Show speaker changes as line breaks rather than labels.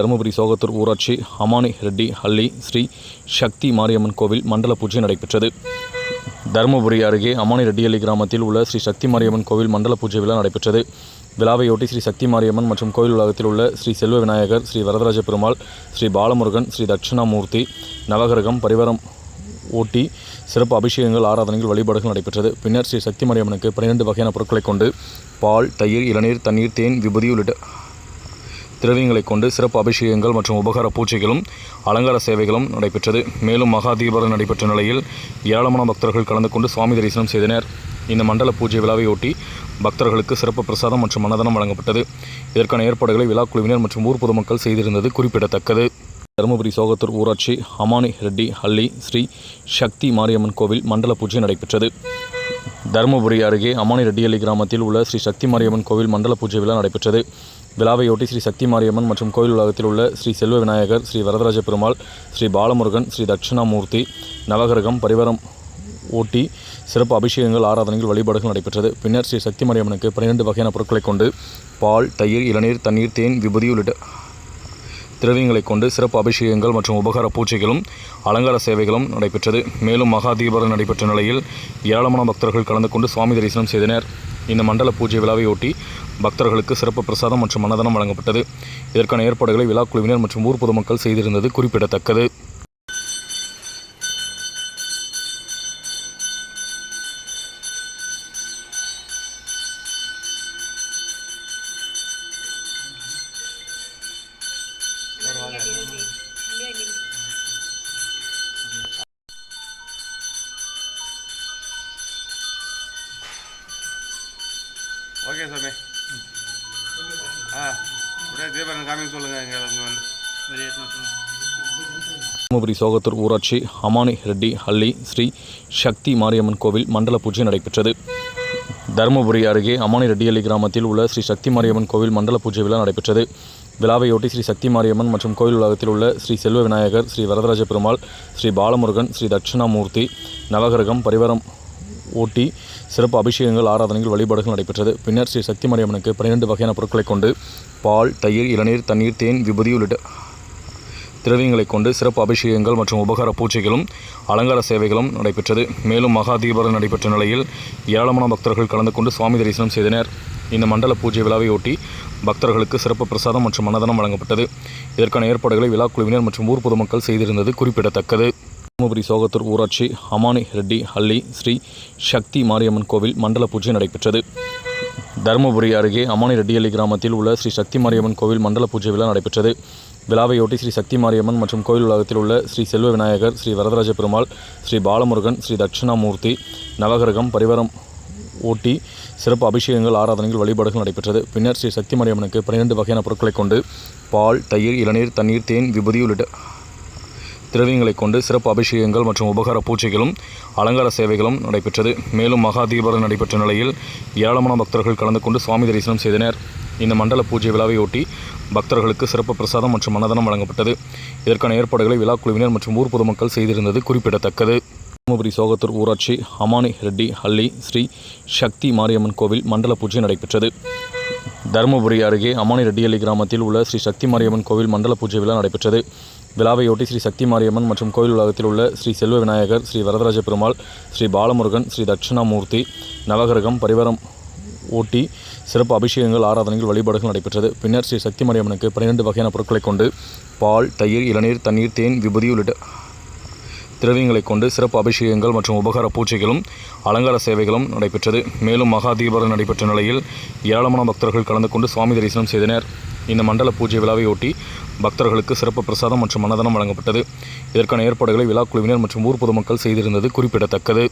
தருமபுரி சோகத்தூர் ஊராட்சி அமானி ரெட்டி ஹள்ளி ஸ்ரீ சக்தி மாரியம்மன் கோவில் மண்டல பூஜை நடைபெற்றது. தருமபுரி அருகே அமானி ரெட்டியள்ளி கிராமத்தில் உள்ள ஸ்ரீ சக்தி மாரியம்மன் கோவில் மண்டல பூஜை விழா நடைபெற்றது. விழாவையொட்டி ஸ்ரீ சக்தி மாரியம்மன் மற்றும் கோவில் உலகத்தில் உள்ள ஸ்ரீ செல்வ விநாயகர் ஸ்ரீ வரதராஜ பெருமாள் ஸ்ரீ பாலமுருகன் ஸ்ரீ தட்சிணாமூர்த்தி நவகிரகம் பரிவாரம் ஓட்டி சிறப்பு அபிஷேகங்கள் ஆராதனைகள் வழிபாடுகள் நடைபெற்றது. பின்னர் ஸ்ரீ சக்தி மாரியம்மனுக்கு பன்னிரண்டு வகையான பொருட்களை கொண்டு பால் தயிர் இளநீர் தண்ணீர் தேன் விபதி உள்ளிட்ட திரவியங்களை கொண்டு சிறப்பு அபிஷேகங்கள் மற்றும் உபகார பூஜைகளும் அலங்கார சேவைகளும் நடைபெற்றது. மேலும் மகா தீபாவளி நடைபெற்ற நிலையில் ஏராளமான பக்தர்கள் கலந்து கொண்டு சுவாமி தரிசனம் செய்தனர். இந்த மண்டல பூஜை விழாவையொட்டி பக்தர்களுக்கு சிறப்பு பிரசாதம் மற்றும் அன்னதானம் வழங்கப்பட்டது. இதற்கான ஏற்பாடுகளை விழா குழுவினர் மற்றும் ஊர் பொதுமக்கள் செய்திருந்தது குறிப்பிடத்தக்கது. தருமபுரி சோகத்தூர் ஊராட்சி அமானி ரெட்டி ஹள்ளி ஸ்ரீ சக்தி மாரியம்மன் கோவில் மண்டல பூஜை நடைபெற்றது. தருமபுரி அருகே அமானி ரெட்டியள்ளி கிராமத்தில் உள்ள ஸ்ரீ சக்தி மாரியம்மன் கோவில் மண்டல பூஜை விழா நடைபெற்றது. விழாவையொட்டி ஸ்ரீ சக்தி மாரியம்மன் மற்றும் கோயில் உலகத்தில் உள்ள ஸ்ரீ செல்வ விநாயகர் ஸ்ரீ வரதராஜ பெருமாள் ஸ்ரீ பாலமுருகன் ஸ்ரீ தட்சிணாமூர்த்தி நவகிரகம் பரிவாரம் ஓட்டி சிறப்பு அபிஷேகங்கள் ஆராதனைகள் வழிபாடுகள் நடைபெற்றது. பின்னர் ஸ்ரீ சக்தி மாரியம்மனுக்கு பன்னிரண்டு வகையான பொருட்களை கொண்டு பால் தயிர் இளநீர் தண்ணீர் தேன் விபூதி உள்ளிட்ட திரவியங்களை கொண்டு சிறப்பு அபிஷேகங்கள் மற்றும் உபகார பூஜைகளும் அலங்கார சேவைகளும் நடைபெற்றது. மேலும் மகா தீபாவளி நடைபெற்ற நிலையில் ஏராளமான பக்தர்கள் கலந்து கொண்டு சுவாமி தரிசனம் செய்தனர். இந்த மண்டல பூஜை விழாவையொட்டி பக்தர்களுக்கு சிறப்பு பிரசாதம் மற்றும் அன்னதானம் வழங்கப்பட்டது. இதற்கான ஏற்பாடுகளை விழா குழுவினர் மற்றும் ஊர் பொதுமக்கள் செய்திருந்தது குறிப்பிடத்தக்கது.
ஓகே சாமி. ஆ அப்படியே தீபன் காமிங்க சொல்லுங்கள் இங்கே வந்து.
தருமபுரி சோகத்தூர் ஊராட்சி அமானி ரெட்டி ஹள்ளி ஸ்ரீ சக்தி மாரியம்மன் கோவில் மண்டல பூஜை நடைபெற்றது. தருமபுரி அருகே அமானி ரெட்டியள்ளி கிராமத்தில் உள்ள ஸ்ரீ சக்தி மாரியம்மன் கோவில் மண்டல பூஜை விழா நடைபெற்றது. விழாவையொட்டி ஸ்ரீ சக்தி மாரியம்மன் மற்றும் கோவில் உலகத்தில் உள்ள ஸ்ரீ செல்வ விநாயகர் ஸ்ரீ வரதராஜ பெருமாள் ஸ்ரீ பாலமுருகன் ஸ்ரீ தட்சிணாமூர்த்தி நவகிரகம் பரிவாரம் ஓட்டி சிறப்பு அபிஷேகங்கள் ஆராதனைகள் வழிபாடுகள் நடைபெற்றது. பின்னர் ஸ்ரீ சக்தி மரியம்மனுக்கு பன்னிரண்டு வகையான பொருட்களை கொண்டு பால் தயிர் இளநீர் தண்ணீர் தேன் விபூதி உள்ளிட்ட திரவியங்களை கொண்டு சிறப்பு அபிஷேகங்கள் மற்றும் உபகார பூஜைகளும் அலங்கார சேவைகளும் நடைபெற்றது. மேலும் மகா தீபாவளி நடைபெற்ற நிலையில் ஏராளமான பக்தர்கள் கலந்து கொண்டு சுவாமி தரிசனம் செய்தனர். இந்த மண்டல பூஜை விழாவையொட்டி பக்தர்களுக்கு சிறப்பு பிரசாதம் மற்றும் அன்னதானம் வழங்கப்பட்டது. இதற்கான ஏற்பாடுகளை விழா குழுவினர் மற்றும் ஊர் பொதுமக்கள் செய்திருந்தது குறிப்பிடத்தக்கது. தருமபுரி சோகத்தூர் ஊராட்சி அமானி ரெட்டி ஹள்ளி ஸ்ரீ சக்தி மாரியம்மன் கோவில் மண்டல பூஜை நடைபெற்றது. தருமபுரி அருகே அமானி ரெட்டியள்ளி கிராமத்தில் உள்ள ஸ்ரீ சக்தி மாரியம்மன் கோவில் மண்டல பூஜை விழா நடைபெற்றது. விழாவையொட்டி ஸ்ரீ சக்தி மாரியம்மன் மற்றும் கோவில் உலகத்தில் உள்ள ஸ்ரீ செல்வ விநாயகர் ஸ்ரீ வரதராஜ பெருமாள் ஸ்ரீ பாலமுருகன் ஸ்ரீ தட்சிணாமூர்த்தி நவகிரகம் பரிவாரம் ஓட்டி சிறப்பு அபிஷேகங்கள் ஆராதனைகள் வழிபாடுகள் நடைபெற்றது. பின்னர் ஸ்ரீ சக்தி மாரியம்மனுக்கு பன்னிரண்டு வகையான பொருட்களை கொண்டு பால் தயிர் இளநீர் தண்ணீர் தேன் விபதி உள்ளிட்ட திரவியங்களை கொண்டு சிறப்பு அபிஷேகங்கள் மற்றும் உபகார பூஜைகளும் அலங்கார சேவைகளும் நடைபெற்றது. மேலும் மகா தீபாவளி நடைபெற்ற நிலையில் ஏராளமான பக்தர்கள் கலந்து கொண்டு சுவாமி தரிசனம் செய்தனர். இந்த மண்டல பூஜை விழாவையொட்டி பக்தர்களுக்கு சிறப்பு பிரசாதம் மற்றும் அன்னதானம் வழங்கப்பட்டது. இதற்கான ஏற்பாடுகளை விழா குழுவினர் மற்றும் ஊர் பொதுமக்கள் செய்திருந்தது குறிப்பிடத்தக்கது. தருமபுரி சோகத்தூர் ஊராட்சி அமானி ரெட்டி ஹள்ளி ஸ்ரீ சக்தி மாரியம்மன் கோவில் மண்டல பூஜை நடைபெற்றது. தருமபுரி அருகே அமானி கிராமத்தில் உள்ள ஸ்ரீ சக்தி மாரியம்மன் கோவில் மண்டல பூஜை விழா நடைபெற்றது. விழாவையொட்டி ஸ்ரீ சக்தி மாரியம்மன் மற்றும் கோவில் உலகத்தில் உள்ள ஸ்ரீ செல்வ விநாயகர் ஸ்ரீ வரதராஜ பெருமாள் ஸ்ரீ பாலமுருகன் ஸ்ரீ தட்சிணாமூர்த்தி நவகிரகம் பரிவாரம் ஓட்டி சிறப்பு அபிஷேகங்கள் ஆராதனைகள் வழிபாடுகள் நடைபெற்றது. பின்னர் ஸ்ரீ சக்தி மாரியம்மனுக்கு பன்னிரண்டு வகையான பொருட்களை கொண்டு பால் தயிர் இளநீர் தண்ணீர் தேன் விபூதி உள்ளிட்ட திரவியங்களை கொண்டு சிறப்பு அபிஷேகங்கள் மற்றும் உபகார பூஜைகளும் அலங்கார சேவைகளும் நடைபெற்றது. மேலும் மகா தீபாவளி நடைபெற்ற நிலையில் ஏராளமான பக்தர்கள் கலந்து கொண்டு சுவாமி தரிசனம் செய்தனர். இந்த மண்டல பூஜை விழாவையொட்டி பக்தர்களுக்கு சிறப்பு பிரசாதம் மற்றும் அன்னதானம் வழங்கப்பட்டது. இதற்கான ஏற்பாடுகளை விழா குழுவினர் மற்றும் ஊர் பொதுமக்கள் செய்திருந்தது குறிப்பிடத்தக்கது.